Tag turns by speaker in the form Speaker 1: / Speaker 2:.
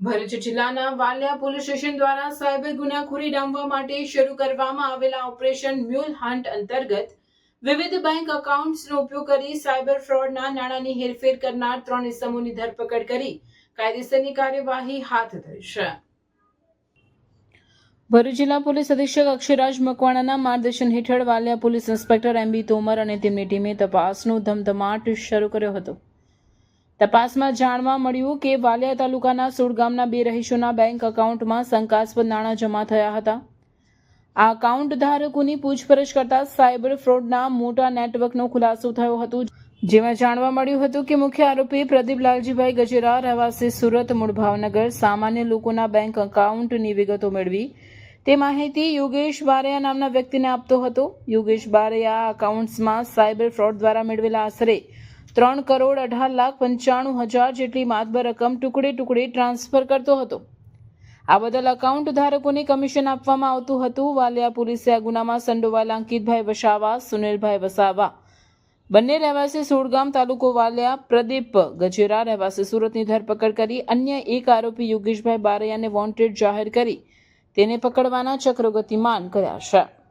Speaker 1: ભરૂચ જિલ્લાના Valia police station દ્વારા cyber ગુનાખોરી ડામવા માટે શરૂ કરવામાં આવેલા ઓપરેશન મ્યુલ હન્ટ અંતર્ગત વિવિધ બેંક એકાઉન્ટ્સનો ઉપયોગ કરી સાયબર ફ્રોડના નાણાંની હેરફેર કરનાર ત્રણ ઇસમોની ધરપકડ કરી કાયદેસરની કાર્યવાહી હાથ ધરી છે. ભરૂચ જિલ્લા પોલીસ અધિક્ષક અક્ષયરાજ મકવાણાના માર્ગદર્શન હેઠળ Valia police inspector M B Tomar અને તેમની ટીમે તપાસનો ધમધમાટ શરૂ કર્યો હતો. તપાસમાં જાણવા મળ્યું કે વાલિયા તાલુકાના સોળ ગામના બે રહીશોના બેંક એકાઉન્ટમાં શંકાસ્પદ નાણાં જમા થયા હતા. આ એકાઉન્ટ ધારકોની પૂછપરછ કરતા સાયબર ફ્રોડના મોટા નેટવર્કનો ખુલાસો થયો હતો. જેમાં જાણવા મળ્યું હતું કે મુખ્ય આરોપી પ્રદીપ લાલજીભાઈ ગજેરા રહેવાસી સુરત મૂળ ભાવનગર સામાન્ય લોકોના બેંક એકાઉન્ટની વિગતો મેળવી. તે માહિતી યોગેશ બારૈયા નામના વ્યક્તિને આપતો હતો. યોગેશ બારૈયા અકાઉન્ટ્સમાં સાયબર ફ્રોડ દ્વારા મેળવેલા આશરે ત્રણ કરોડ અઢાર લાખ પંચાણું હજાર જેટલી માતબર રકમ ટુકડે ટુકડે ટ્રાન્સફર કરતો હતો. આ બદલ અકાઉન્ટ ધારકોને કમિશન આપવામાં આવતું હતું. વાલિયા પોલીસે આ ગુનામાં સંડોવાયેલા અંકિતભાઈ વસાવા, સુનિલભાઈ વસાવા. બંને રહેવાસી સોળગામ તાલુકો વાલિયા, પ્રદીપ ગજેરા રહેવાસી સુરતની ધરપકડ કરી. અન્ય એક આરોપી યોગેશભાઈ બારૈયાને વોન્ટેડ જાહેર કરી. તેને પકડવાના ચક્રો ગતિમાન કર્યા છે.